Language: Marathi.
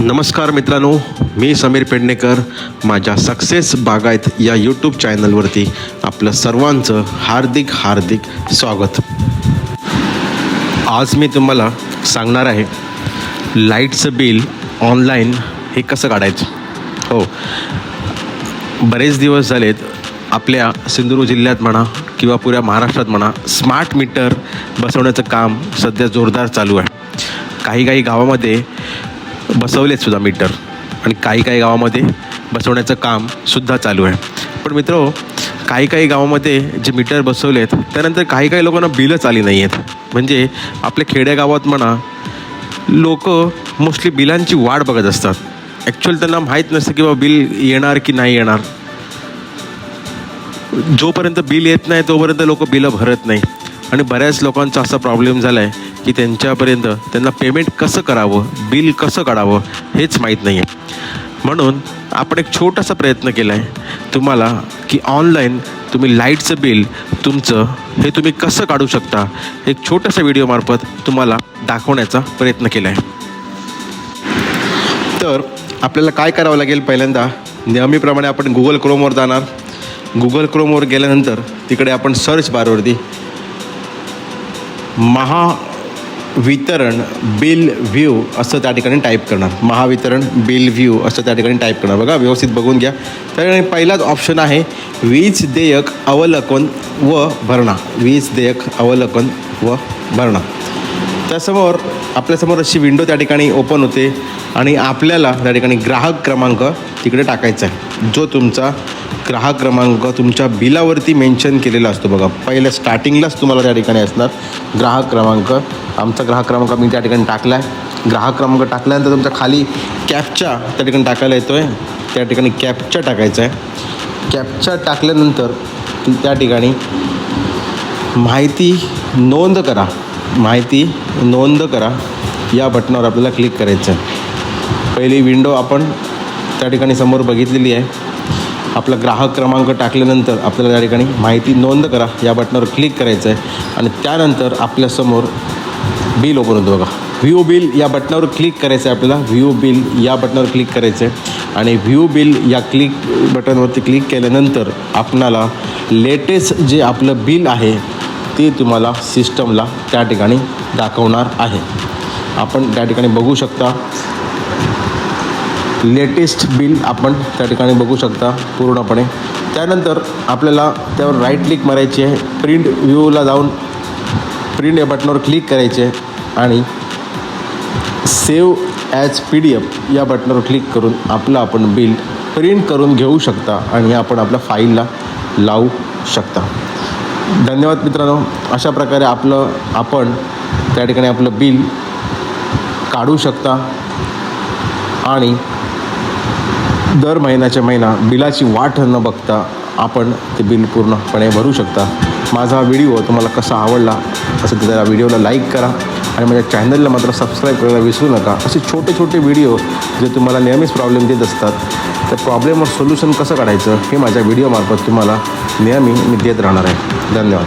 नमस्कार मित्रांनो मी समीर पेडणेकर. माझ्या सक्सेस बागायत या यूट्यूब चॅनलवरती आपलं सर्वांचं हार्दिक हार्दिक स्वागत. आज मी तुम्हाला सांगणार आहे लाईटचं बिल ऑनलाईन हे कसं काढायचं? हो. बरेच दिवस झालेत आपल्या सिंधुदुर्ग जिल्ह्यात म्हणा किंवा पुऱ्या महाराष्ट्रात म्हणा स्मार्ट मीटर बसवण्याचं काम सध्या जोरदार चालू आहे. काही काही गावामध्ये बसवलेत सुद्धा मीटर. आणि काही काही गावामध्ये बसवण्याचं काम सुद्धा चालू आहे. पण मित्र काही काही गावामध्ये जे मीटर बसवलेत त्यानंतर काही काही लोकांना बिलंच आली नाही आहेत म्हणजे आपल्या खेडेगावात म्हणा लोक मोस्टली बिलांची वाट बघत असतात. ॲक्च्युअल त्यांना माहीत नसतं की बाबा बिल येणार की नाही येणार. जोपर्यंत बिल येत नाही तोपर्यंत लोक बिलं भरत नाही. आणि बऱ्याच लोकांचा असा प्रॉब्लेम झाला आहे की त्यांच्यापर्यंत त्यांना पेमेंट कसं करावं बिल कसं काढावं हेच माहीत नाही आहे म्हणून आपण एक छोटासा प्रयत्न केला आहे तुम्हाला की ऑनलाईन तुम्ही लाईटचं बिल तुमचं हे तुम्ही कसं काढू शकता एक छोटासा व्हिडिओमार्फत तुम्हाला दाखवण्याचा प्रयत्न केला आहे तर आपल्याला काय करावं लागेल पहिल्यांदा? नेहमीप्रमाणे आपण गुगल क्रोमवर जाणार. गुगल क्रोमवर गेल्यानंतर तिकडे आपण सर्च बारवरती महावितरण बिल व्ह्यू असं त्या ठिकाणी टाईप करणार. महावितरण बिल व्ह्यू असं त्या ठिकाणी टाईप करणार. बघा व्यवस्थित बघून घ्या. त्या ठिकाणी पहिलाच ऑप्शन आहे वीज देयक अवलोकन व भरणा. वीज देयक अवलोकन व भरणा. त्यासमोर आपल्यासमोर अशी विंडो त्या ठिकाणी ओपन होते आणि आपल्याला त्या ठिकाणी ग्राहक क्रमांक तिकडे टाकायचा आहे. जो तुमचा ग्राहक क्रमांक तुमच्या बिलावरती मेन्शन केलेला असतो बघा. पहिल्या स्टार्टिंगलाच तुम्हाला त्या ठिकाणी असणार ग्राहक क्रमांक. आमचा ग्राहक क्रमांक मी त्या ठिकाणी टाकला आहे ग्राहक क्रमांक टाकल्यानंतर तुमच्या खाली कॅपच्या त्या ठिकाणी टाकायला येतो आहे त्या ठिकाणी कॅपच्या टाकायचा आहे कॅपच्या टाकल्यानंतर त्या ठिकाणी माहिती नोंद करा. माहिती नोंद करा. या बटनावर आपल्याला क्लिक करायचं आहे पहिली विंडो आपण त्या ठिकाणी समोर बघितलेली आहे. आपला ग्राहक क्रमांक टाकल्यानंतर आपल्याला त्या ठिकाणी माहिती नोंद करा. या बटनावर क्लिक करायचं आहे आणि त्यानंतर आपल्यासमोर बिल ओपन होतं बघा. व्ह्यू बिल या बटनावर क्लिक करायचं आहे आपल्याला. व्ह्यू बिल या बटनावर क्लिक करायचं आहे आणि व्ह्यू बिल या क्लिक बटनवरती क्लिक केल्यानंतर आपणाला लेटेस्ट जे आपलं बिल आहे ते तुम्हाला सिस्टमला त्या ठिकाणी दाखवणार आहे. आपण त्या ठिकाणी बघू शकता. लेटेस्ट बिल आपण त्या ठिकाणी बघू शकता पूर्णपणे. त्यानंतर आपल्याला त्यावर राईट क्लिक मारायची आहे. प्रिंट व्ह्यूला जाऊन प्रिंट या बटनावर क्लिक करायचे आहे आणि save as P D F या बटनावर क्लिक करून आपलं आपण बिल प्रिंट करून घेऊ शकता आणि आपण आपल्या फाईलला लावू शकता. धन्यवाद मित्रांनो. अशा प्रकारे आपलं आपण त्या ठिकाणी आपलं बिल काढू शकता आणि दर महिन्याच्या महिना बिलाची वाट न बघता आपण ते बिल पूर्णपणे भरू शकता. माझा व्हिडिओ तुम्हाला कसा आवडला असं त्या व्हिडिओला लाईक करा आणि माझ्या चॅनलला मात्र सबस्क्राईब करायला विसरू नका. असे छोटे छोटे व्हिडिओ जे तुम्हाला नेहमीच प्रॉब्लेम देत असतात. त्या प्रॉब्लेमवर सोल्युशन कसं काढायचं हे माझ्या व्हिडिओमार्फत तुम्हाला नेहमी मी देत राहणार आहे. धन्यवाद.